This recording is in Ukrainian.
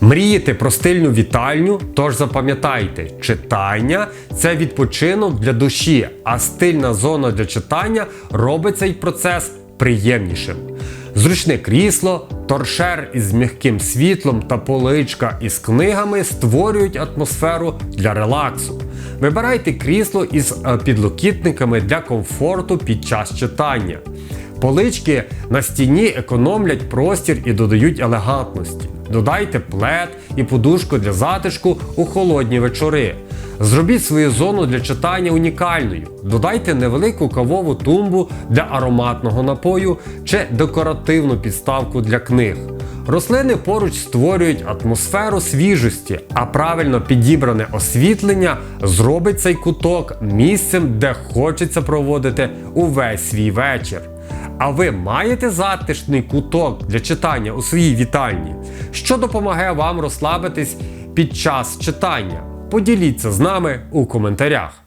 Мрієте про стильну вітальню? Тож запам'ятайте, читання це відпочинок для душі, а стильна зона для читання робить цей процес приємнішим. Зручне крісло, торшер із м'яким світлом та поличка із книгами створюють атмосферу для релаксу. Вибирайте крісло із е, підлокітниками для комфорту під час читання. Полички на стіні економлять простір і додають елегантності. Додайте плед і подушку для затишку у холодні вечори. Зробіть свою зону для читання унікальною. Додайте невелику кавову тумбу для ароматного напою чи декоративну підставку для книг. Рослини поруч створюють атмосферу свіжості, а правильно підібране освітлення зробить цей куток місцем, де хочеться проводити увесь свій вечір. А ви маєте затишний куток для читання у своїй вітальні, що допомагає вам розслабитись під час читання? Поділіться з нами у коментарях.